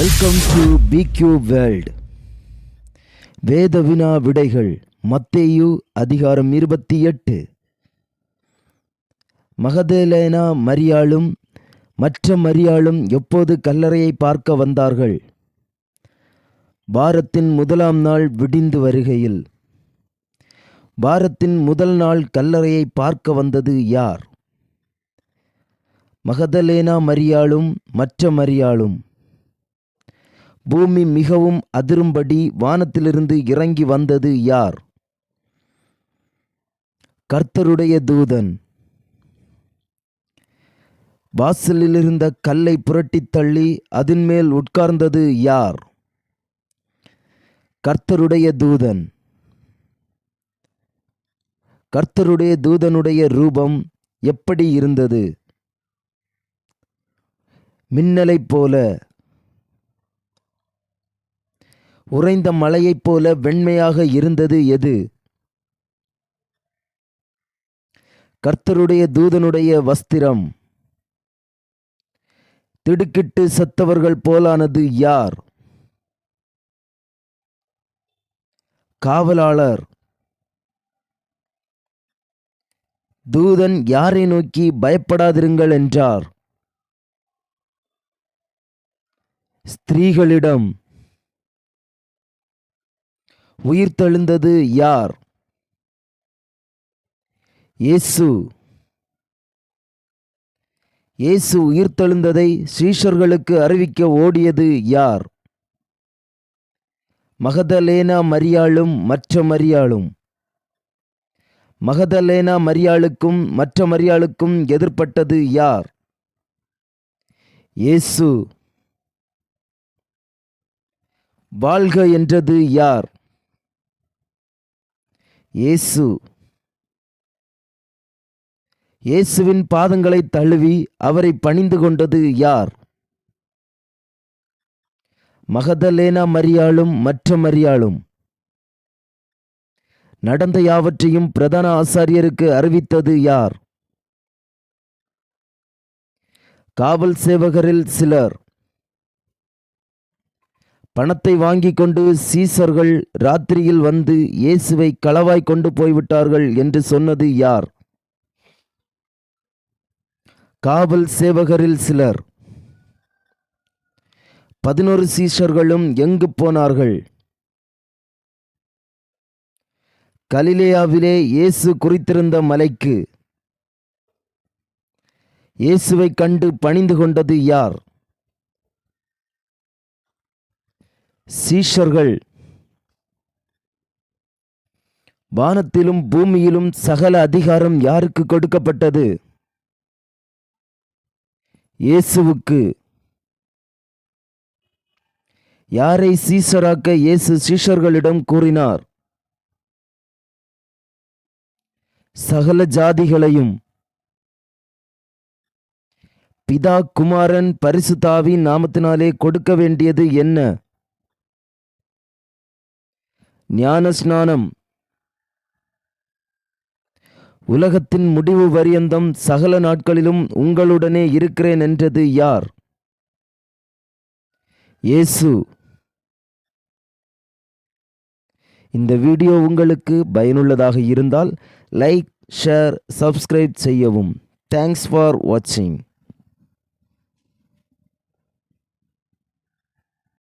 Welcome to பிக்யூ world வேத வினா விடைகள் மத்தேயு அதிகாரம் இருபத்தி எட்டு. மகதலேனா மரியாளும் மற்ற மரியாளும் எப்போது கல்லறையை பார்க்க வந்தார்கள்? வாரத்தின் முதலாம் நாள் விடிந்து வருகையில். வாரத்தின் முதல் நாள் கல்லறையை பார்க்க வந்தது யார்? மகதலேனா மரியாளும் மற்ற மரியாளும். பூமி மிகவும் அதிரும்படி வானத்திலிருந்து இறங்கி வந்தது யார்? கர்த்தருடைய தூதன். வாசலிலிருந்த கல்லை புரட்டித் தள்ளி அதன் மேல் உட்கார்ந்தது யார்? கர்த்தருடைய தூதன். கர்த்தருடைய தூதனுடைய ரூபம் எப்படி இருந்தது? மின்னலைப் போல உறைந்த மலையைப் போல வெண்மையாக இருந்தது எது? கர்த்தருடைய தூதனுடைய வஸ்திரம். திடுக்கிட்டு செத்தவர்கள் போலானது யார்? காவலாளர். தூதன் யாரை நோக்கி பயப்படாதிருங்கள் என்றார். ஸ்திரீகளிடம். உயிர்த்தெழுந்தது யார்? இயேசு. இயேசு உயிர்த்தெழுந்ததை சீஷர்களுக்கு அறிவிக்க ஓடியது யார்? மகதலேனா மரியாளும் மற்ற மரியாளும். மகதலேனா மரியாளுக்கும் மற்ற மரியாளுக்கும் எதிர்ப்பட்டது யார்? இயேசு. வாழ்க என்றது யார்? இயேசு. இயேசுவின் பாதங்களை தழுவி அவரை பணிந்து கொண்டது யார்? மகதலேனா மரியாளும் மற்ற மரியாளும். நடந்த யாவற்றையும் பிரதான ஆசாரியருக்கு அறிவித்தது யார்? காவல் சேவகரில் சிலர். பணத்தை வாங்கி கொண்டு சீசர்கள் ராத்திரியில் வந்து இயேசுவை களவாய் கொண்டு போய்விட்டார்கள் என்று சொன்னது யார்? காவல் சேவகரில் சிலர். பதினொரு சீஷர்களும் எங்கு போனார்கள்? கலிலேயாவிலே இயேசு குறித்திருந்த மலைக்கு. இயேசுவை கண்டு பணிந்து கொண்டது யார்? சீஷர்கள். வானத்திலும் பூமியிலும் சகல அதிகாரம் யாருக்கு கொடுக்கப்பட்டது? இயேசுவுக்கு. யாரை சீஷராக்க இயேசு சீஷர்களிடம் கூறினார்? சகல ஜாதிகளையும். பிதா குமாரன் பரிசுத்தாவின் நாமத்தினாலே கொடுக்க வேண்டியது என்ன? ஞானஸ்நானம். உலகத்தின் முடிவு பரியந்தம் சகல நாட்களிலும் உங்களுடனே இருக்கிறேன் என்றது யார்? இயேசு. இந்த வீடியோ உங்களுக்கு பயனுள்ளதாக இருந்தால் லைக் ஷேர் சப்ஸ்கிரைப் செய்யவும். தேங்க்ஸ் ஃபார் வாட்சிங்